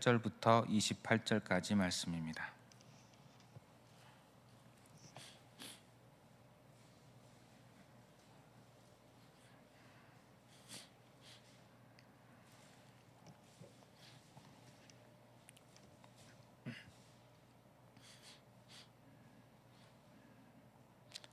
18절부터 28절까지 말씀입니다.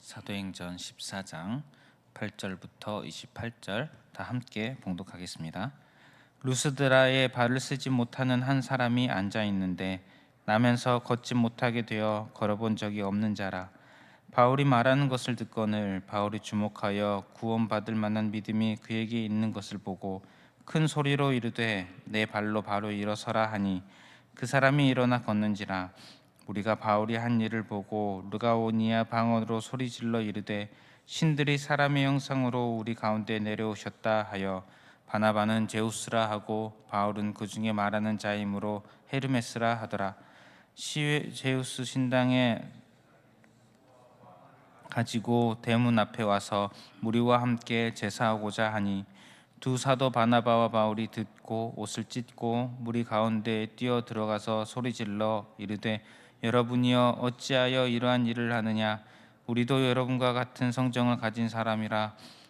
사도행전 14장 8절부터 28절 다 함께 봉독하겠습니다. 루스드라에 발을 쓰지 못하는 한 사람이 앉아 있는데 나면서 걷지 못하게 되어 걸어본 적이 없는 자라. 바울이 말하는 것을 듣거늘 바울이 주목하여 구원받을 만한 믿음이 그에게 있는 것을 보고 큰 소리로 이르되 내 발로 바로 일어서라 하니 그 사람이 일어나 걷는지라. 우리가 바울이 한 일을 보고 르가오니아 방언으로 소리질러 이르되 신들이 사람의 형상으로 우리 가운데 내려오셨다 하여 바나바는 제우스라 하고 바울은 그 중에 말하는 자이므로 헤르메스라 하더라. 시외 제우스 신당에 가지고 대문 앞에 와서 무리와 함께 제사하고자 하니 두 사도 바나바와 바울이 듣고 옷을 찢고 무리 가운데에 뛰어 들어가서 소리질러 이르되 여러분이여 어찌하여 이러한 일을 하느냐? 우리도 여러분과 같은 성정을 가진 사람이라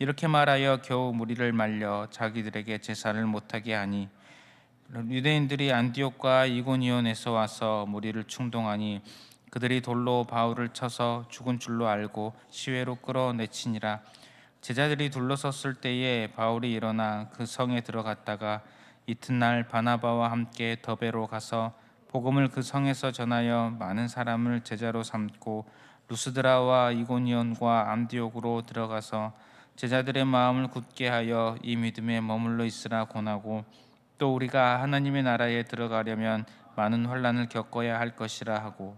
이렇게 말하여 겨우 무리를 말려 자기들에게 제사를 못하게 하니 유대인들이 안디옥과 이고니온에서 와서 무리를 충동하니 그들이 돌로 바울을 쳐서 죽은 줄로 알고 시외로 끌어내치니라. 제자들이 둘러섰을 때에 바울이 일어나 그 성에 들어갔다가 이튿날 바나바와 함께 더베로 가서 복음을 그 성에서 전하여 많은 사람을 제자로 삼고 루스드라와 이고니온과 암디옥으로 들어가서 제자들의 마음을 굳게 하여 이 믿음에 머물러 있으라 권하고 또 우리가 하나님의 나라에 들어가려면 많은 환란을 겪어야 할 것이라 하고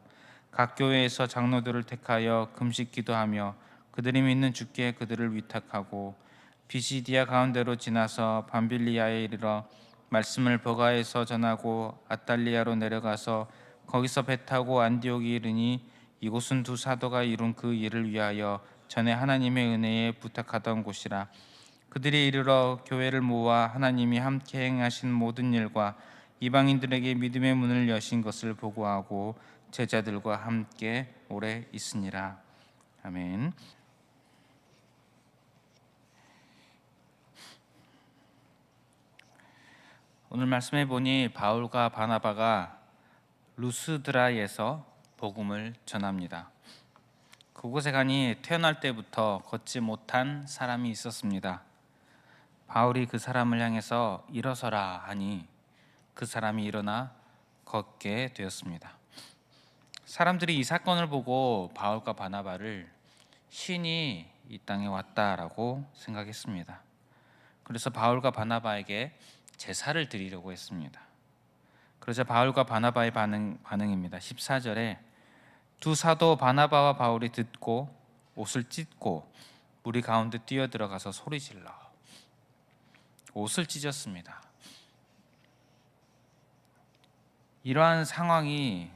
각 교회에서 장로들을 택하여 금식 기도하며 그들이 믿는 주께 그들을 위탁하고 비시디아 가운데로 지나서 밤빌리아에 이르러 말씀을 버가에서 전하고 아달리아로 내려가서 거기서 배 타고 안디옥에 이르니 이곳은 두 사도가 이룬 그 일을 위하여 전에 하나님의 은혜에 부탁하던 곳이라 그들이 이르러 교회를 모아 하나님이 함께 행하신 모든 일과 이방인들에게 믿음의 문을 여신 것을 보고하고 제자들과 함께 오래 있으니라 아멘. 오늘 말씀해 보니 바울과 바나바가 루스드라에서 복음을 전합니다. 그곳에 가니 태어날 때부터 걷지 못한 사람이 있었습니다. 바울이 그 사람을 향해서 일어서라 하니 그 사람이 일어나 걷게 되었습니다. 사람들이 이 사건을 보고 바울과 바나바를 신이 이 땅에 왔다라고 생각했습니다. 그래서 바울과 바나바에게 제사를 드리려고 했습니다. 그러자 바울과 바나바의 반응, 반응입니다. 14절에 두 사도 바나바와 바울이 듣고 옷을 찢고 무리 가운데 뛰어 들어가서 소리 질러 옷을 찢었습니다. 이러한 상황이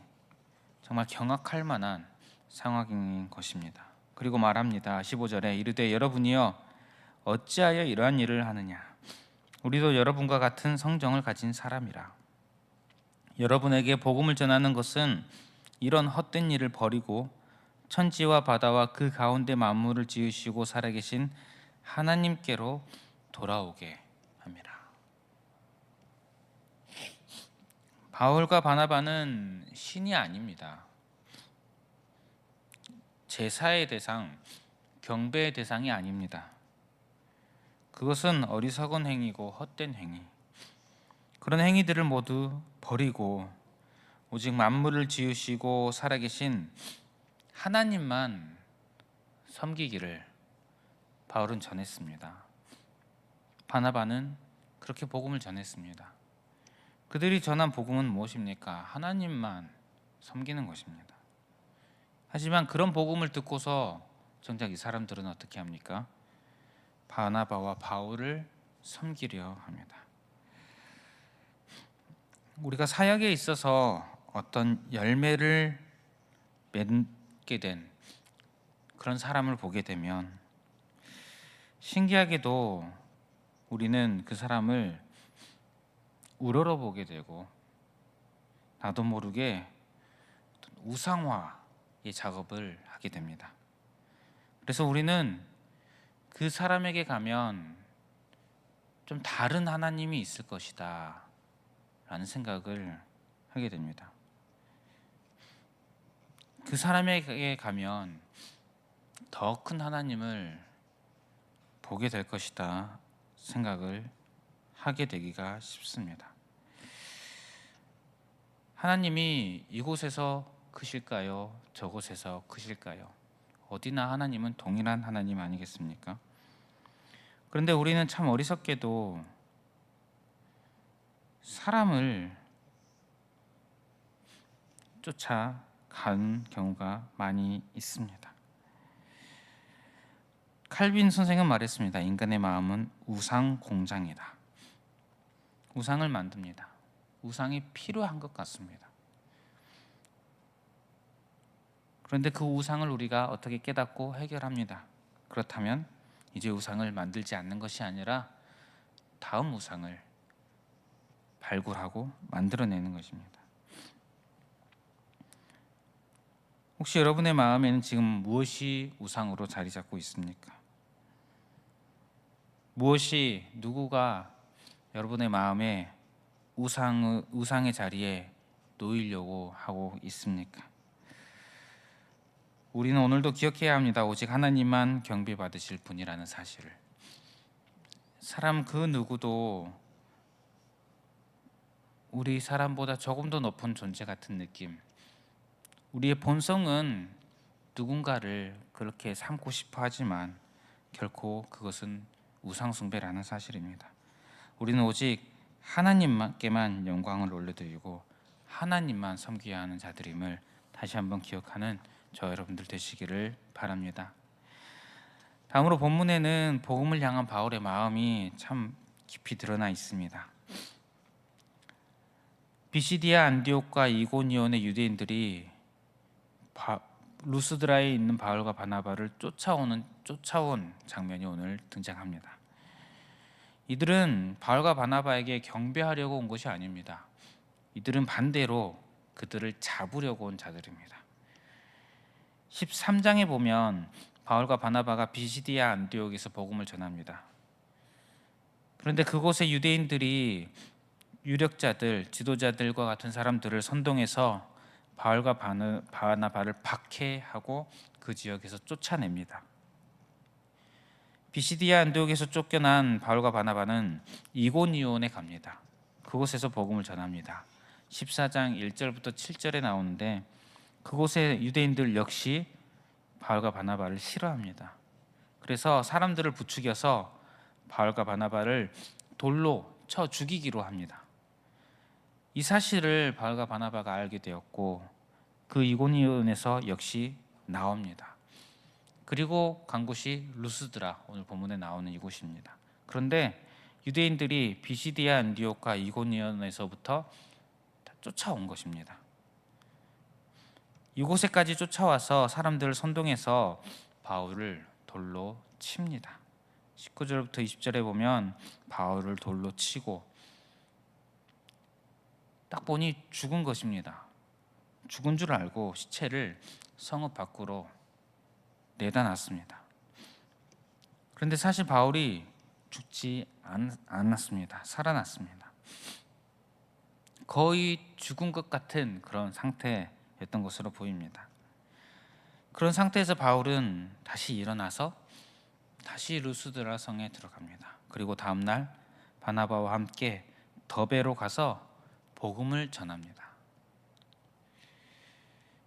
정말 경악할 만한 상황인 것입니다. 그리고 말합니다. 15절에 이르되 여러분이여 어찌하여 이러한 일을 하느냐 우리도 여러분과 같은 성정을 가진 사람이라. 여러분에게 복음을 전하는 것은 이런 헛된 일을 버리고 천지와 바다와 그 가운데 만물을 지으시고 살아계신 하나님께로 돌아오게 합니다. 바울과 바나바는 신이 아닙니다. 제사의 대상, 경배의 대상이 아닙니다. 그것은 어리석은 행위고 헛된 행위. 그런 행위들을 모두 버리고 오직 만물을 지으시고 살아계신 하나님만 섬기기를 바울은 전했습니다. 바나바는 그렇게 복음을 전했습니다. 그들이 전한 복음은 무엇입니까? 하나님만 섬기는 것입니다. 하지만 그런 복음을 듣고서 정작 이 사람들은 어떻게 합니까? 바나바와 바울을 섬기려 합니다. 우리가 사역에 있어서 어떤 열매를 맺게 된 그런 사람을 보게 되면 신기하게도 우리는 그 사람을 우러러 보게 되고 나도 모르게 우상화의 작업을 하게 됩니다. 그래서 우리는 그 사람에게 가면 좀 다른 하나님이 있을 것이다 라는 생각을 하게 됩니다. 그 사람에게 가면 더 큰 하나님을 보게 될 것이다 생각을 하게 되기가 쉽습니다. 하나님이 이곳에서 크실까요? 저곳에서 크실까요? 어디나 하나님은 동일한 하나님 아니겠습니까? 그런데 우리는 참 어리석게도 사람을 쫓아 간 경우가 많이 있습니다. 칼빈 선생은 말했습니다. 인간의 마음은 우상 공장이다. 우상을 만듭니다. 우상이 필요한 것 같습니다. 그런데 그 우상을 우리가 어떻게 깨닫고 해결합니다. 그렇다면 이제 우상을 만들지 않는 것이 아니라 다음 우상을 발굴하고 만들어내는 것입니다. 혹시 여러분의 마음에는 지금 무엇이 우상으로 자리 잡고 있습니까? 무엇이 누구가 여러분의 마음에 우상 우상의 자리에 놓이려고 하고 있습니까? 우리는 오늘도 기억해야 합니다. 오직 하나님만 경배받으실 분이라는 사실을. 사람 그 누구도 우리 사람보다 조금 더 높은 존재 같은 느낌. 우리의 본성은 누군가를 그렇게 삼고 싶어 하지만 결코 그것은 우상숭배라는 사실입니다. 우리는 오직 하나님께만 영광을 올려드리고 하나님만 섬겨야 하는 자들임을 다시 한번 기억하는 저 여러분들 되시기를 바랍니다. 다음으로 본문에는 복음을 향한 바울의 마음이 참 깊이 드러나 있습니다. 비시디아 안디옥과 이고니온의 유대인들이 바, 루스드라에 있는 바울과 바나바를 쫓아오는 쫓아온 장면이 오늘 등장합니다. 이들은 바울과 바나바에게 경배하려고 온 것이 아닙니다. 이들은 반대로 그들을 잡으려고 온 자들입니다. 13장에 보면 바울과 바나바가 비시디아 안디옥에서 복음을 전합니다. 그런데 그곳의 유대인들이 유력자들, 지도자들과 같은 사람들을 선동해서 바울과 바나바를 박해하고 그 지역에서 쫓아냅니다. 비시디아 안디옥에서 쫓겨난 바울과 바나바는 이고니온에 갑니다. 그곳에서 복음을 전합니다. 14장 1절부터 7절에 나오는데 그곳의 유대인들 역시 바울과 바나바를 싫어합니다. 그래서 사람들을 부추겨서 바울과 바나바를 돌로 쳐 죽이기로 합니다. 이 사실을 바울과 바나바가 알게 되었고 그 이고니온에서 역시 나옵니다. 그리고 간 곳이 루스드라 오늘 본문에 나오는 이곳입니다. 그런데 유대인들이 비시디아 안디옥과 이고니온에서부터 쫓아온 것입니다. 이곳에까지 쫓아와서 사람들을 선동해서 바울을 돌로 칩니다. 19절부터 20절에 보면 바울을 돌로 치고 딱 보니 죽은 것입니다. 죽은 줄 알고 시체를 성읍 밖으로 내다 놨습니다. 그런데 사실 바울이 죽지 않, 않았습니다. 살아났습니다. 거의 죽은 것 같은 그런 상태 였던 것으로 보입니다. 그런 상태에서 바울은 다시 일어나서 다시 루스드라 성에 들어갑니다. 그리고 다음 날 바나바와 함께 더베로 가서 복음을 전합니다.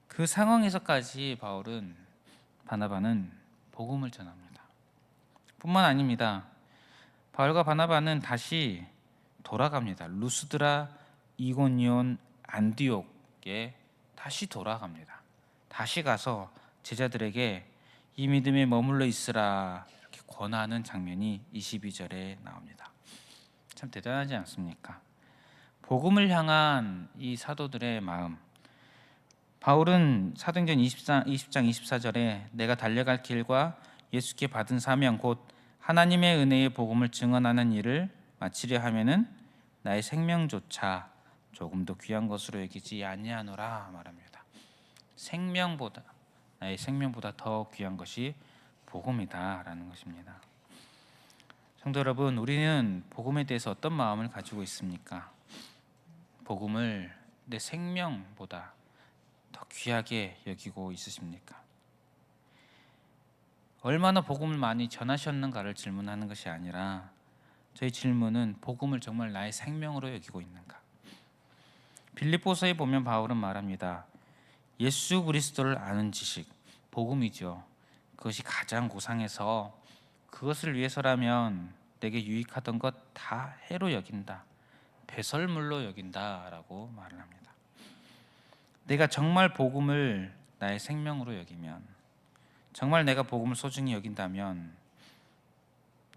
그 상황에서까지 바울은 바나바는 복음을 전합니다. 뿐만 아닙니다. 바울과 바나바는 다시 돌아갑니다. 루스드라 이고니온 안디옥에 다시 돌아갑니다. 다시 가서 제자들에게 이 믿음에 머물러 있으라 이렇게 권하는 장면이 22절에 나옵니다. 참 대단하지 않습니까? 복음을 향한 이 사도들의 마음. 바울은 사도행전 20장, 20장 24절에 내가 달려갈 길과 예수께 받은 사명 곧 하나님의 은혜의 복음을 증언하는 일을 마치려 하면은 나의 생명조차 조금도 귀한 것으로 여기지 아니하노라 말합니다. 생명보다 나의 생명보다 더 귀한 것이 복음이다라는 것입니다. 성도 여러분, 우리는 복음에 대해서 어떤 마음을 가지고 있습니까? 복음을 내 생명보다 더 귀하게 여기고 있으십니까? 얼마나 복음을 많이 전하셨는가를 질문하는 것이 아니라 저희 질문은 복음을 정말 나의 생명으로 여기고 있는가? 빌립보서에 보면 바울은 말합니다. 예수 그리스도를 아는 지식, 복음이죠. 그것이 가장 고상해서 그것을 위해서라면 내게 유익하던 것 다 해로 여긴다. 배설물로 여긴다라고 말을 합니다. 내가 정말 복음을 나의 생명으로 여기면 정말 내가 복음을 소중히 여긴다면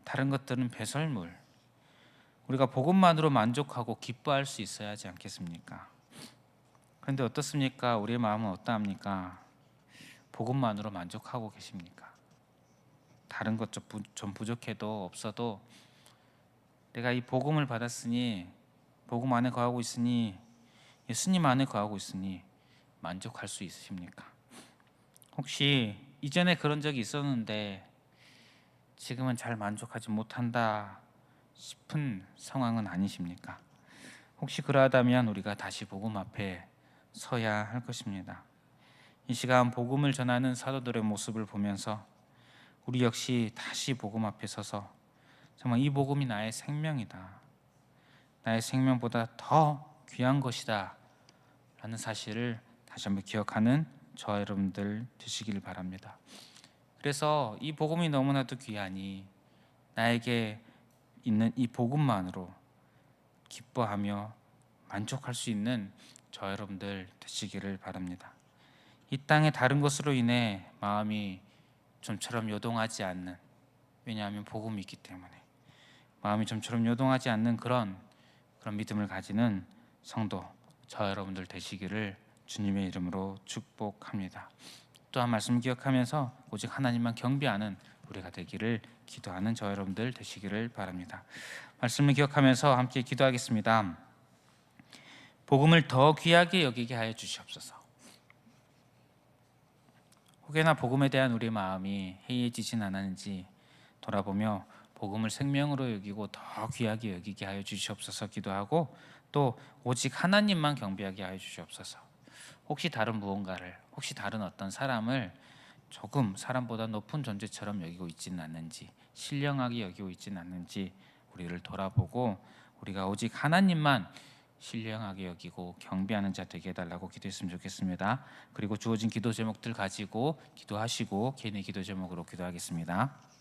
다른 것들은 배설물. 우리가 복음만으로 만족하고 기뻐할 수 있어야 하지 않겠습니까? 그런데 어떻습니까? 우리의 마음은 어떠합니까? 복음만으로 만족하고 계십니까? 다른 것 좀 부족해도 없어도 내가 이 복음을 받았으니 복음 안에 거하고 있으니 예수님 안에 거하고 있으니 만족할 수 있으십니까? 혹시 이전에 그런 적이 있었는데 지금은 잘 만족하지 못한다 싶은 상황은 아니십니까? 혹시 그러하다면 우리가 다시 복음 앞에 서야 할 것입니다. 이 시간 복음을 전하는 사도들의 모습을 보면서 우리 역시 다시 복음 앞에 서서 정말 이 복음이 나의 생명이다. 나의 생명보다 더 귀한 것이다. 라는 사실을 다시 한번 기억하는 저 여러분들 되시길 바랍니다. 그래서 이 복음이 너무나도 귀하니 나에게 있는 이 복음만으로 기뻐하며 만족할 수 있는 저 여러분들 되시기를 바랍니다. 이 땅의 다른 것으로 인해 마음이 좀처럼 요동하지 않는 왜냐하면 복음이 있기 때문에 마음이 좀처럼 요동하지 않는 그런 그런 믿음을 가지는 성도 저 여러분들 되시기를 주님의 이름으로 축복합니다. 또한 말씀 기억하면서 오직 하나님만 경배하는 우리가 되기를 기도하는 저 여러분들 되시기를 바랍니다. 말씀을 기억하면서 함께 기도하겠습니다. 복음을 더 귀하게 여기게 하여 주시옵소서. 혹여나 복음에 대한 우리 마음이 해이해지진 않았는지 돌아보며 복음을 생명으로 여기고 더 귀하게 여기게 하여 주시옵소서 기도하고 또 오직 하나님만 경배하게 하여 주시옵소서. 혹시 다른 무언가를 혹시 다른 어떤 사람을 조금 사람보다 높은 존재처럼 여기고 있지는 않는지 신령하게 여기고 있지는 않는지 우리를 돌아보고 우리가 오직 하나님만 신령하게 여기고 경배하는 자 되게 해달라고 기도했으면 좋겠습니다. 그리고 주어진 기도 제목들 가지고 기도하시고 개인의 기도 제목으로 기도하겠습니다.